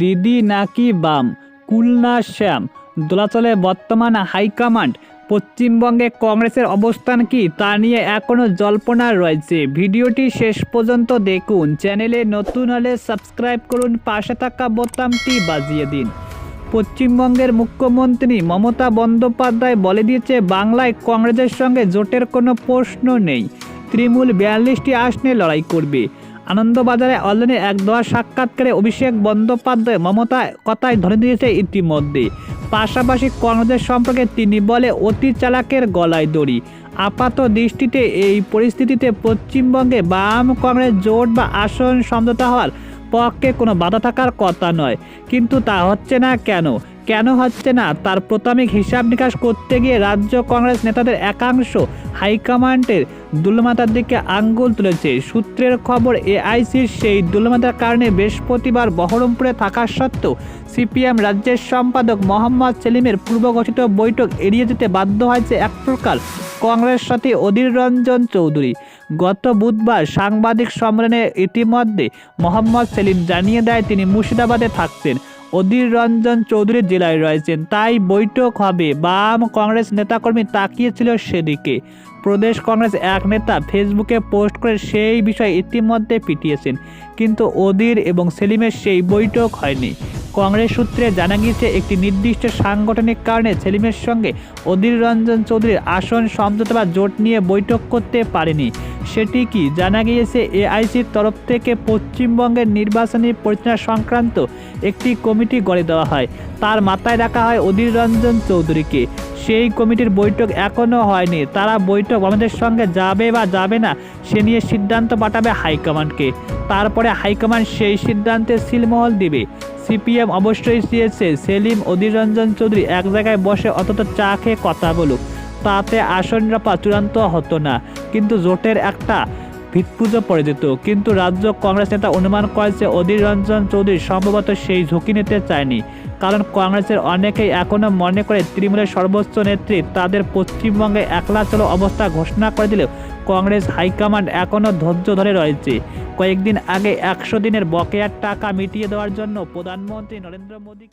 দিদি নাকি বাম, কুলনা শ্যাম। দোলাচলে বর্তমান হাইকমান্ড পশ্চিমবঙ্গে কংগ্রেসের অবস্থান কি তা নিয়ে এখনও জল্পনা রয়েছে। ভিডিওটি শেষ পর্যন্ত দেখুন। চ্যানেলে নতুন হলে সাবস্ক্রাইব করুন। পাশে থাকা বোতামটি বাজিয়ে দিন। পশ্চিমবঙ্গের মুখ্যমন্ত্রী মমতা বন্দ্যোপাধ্যায় বলে দিয়েছে, বাংলায় কংগ্রেসের সঙ্গে জোটের কোনো প্রশ্ন নেই। তৃণমূল বিয়াল্লিশটি আসনে লড়াই করবে। আনন্দবাজারে অনলাইনে এক সাক্ষাৎকারে অভিষেক বন্দ্যোপাধ্যায় মমতা কথায় ধরে দিয়েছে ইতিমধ্যে। পাশাপাশি কংগ্রেসের সম্পর্কে তিনি বলে, অতি চালাকের গলায় দড়ি। আপাত দৃষ্টিতে এই পরিস্থিতিতে পশ্চিমবঙ্গে বাম কংগ্রেস জোট বা আসন সমঝোতা হওয়ার পক্ষে কোনো বাধা থাকার কথা নয়। কিন্তু তা হচ্ছে না কেন? কেন হচ্ছে না? তার প্রাথমিক হিসাব নিকাশ করতে গিয়ে রাজ্য কংগ্রেস নেতাদের একাংশ হাইকমান্ডের দুর্লমাতার দিকে আঙ্গুল তুলেছে। সূত্রের খবর, এআইসির সেই দুর্লমাতার কারণে বৃহস্পতিবার বহরমপুরে থাকা সত্ত্বেও সিপিএম রাজ্যের সম্পাদক মোহাম্মদ সেলিমের পূর্বঘোষিত বৈঠক এড়িয়ে যেতে বাধ্য হয়েছে এক প্রকার কংগ্রেস সাথী অধীর রঞ্জন চৌধুরী। গত বুধবার সাংবাদিক সম্মেলনে ইতিমধ্যে মোহাম্মদ সেলিম জানিয়ে দেয়, তিনি মুর্শিদাবাদে থাকছেন। অধীর রঞ্জন চৌধুরী জেলায় রয়েছেন। তাই বৈঠক হবে। বাম কংগ্রেস নেতাকর্মী তাকিয়েছিল সেদিকে। প্রদেশ কংগ্রেস এক নেতা ফেসবুকে পোস্ট করে সেই বিষয়ে ইতিমধ্যে পিটিয়েছেন। কিন্তু অধীর এবং সেলিমের সেই বৈঠক হয়নি। কংগ্রেস সূত্রে জানা গিয়েছে, একটি নির্দিষ্ট সাংগঠনিক কারণে সেলিমের সঙ্গে অধীর রঞ্জন চৌধুরীর আসন সমঝোতা বা জোট নিয়ে বৈঠক করতে পারেনি। সেটি কি জানা গিয়েছে? এআইসির তরফ থেকে পশ্চিমবঙ্গের নির্বাচনী পরিচালনা সংক্রান্ত একটি কমিটি গড়ে দেওয়া হয়। তার মাথায় রাখা হয় অধীর রঞ্জন চৌধুরীকে। সেই কমিটির বৈঠক এখনও হয়নি। তারা বৈঠক আমাদের সঙ্গে যাবে বা যাবে না, সে নিয়ে সিদ্ধান্ত পাঠাবে হাইকমান্ডকে। তারপরে হাইকমান্ড সেই সিদ্ধান্তে সিলমহল দিবে। সিপিএম অবশ্যই চেয়েছে সেলিম অধীর রঞ্জন চৌধুরী এক জায়গায় বসে অন্তত চা খেয়ে কথা বলুক। তাতে আসন রাপা চূড়ান্ত হতো না। কিন্তু জোটের একটা ভিতপুজো পড়ে যেত। কিন্তু রাজ্য কংগ্রেস নেতা অনুমান করেছে, অধীর রঞ্জন চৌধুরী সম্ভবত সেই ঝুঁকি নিতে চায়নি। কারণ কংগ্রেসের অনেকেই এখনও মনে করে তৃণমূলের সর্বোচ্চ নেত্রী তাদের পশ্চিমবঙ্গে একলা চলো অবস্থা ঘোষণা করে দিলেও কংগ্রেস হাইকমান্ড এখনও ধৈর্য ধরে রয়েছে। কয়েকদিন আগে একশো দিনের বকেয়ার টাকা মিটিয়ে দেওয়ার জন্য প্রধানমন্ত্রী নরেন্দ্র মোদী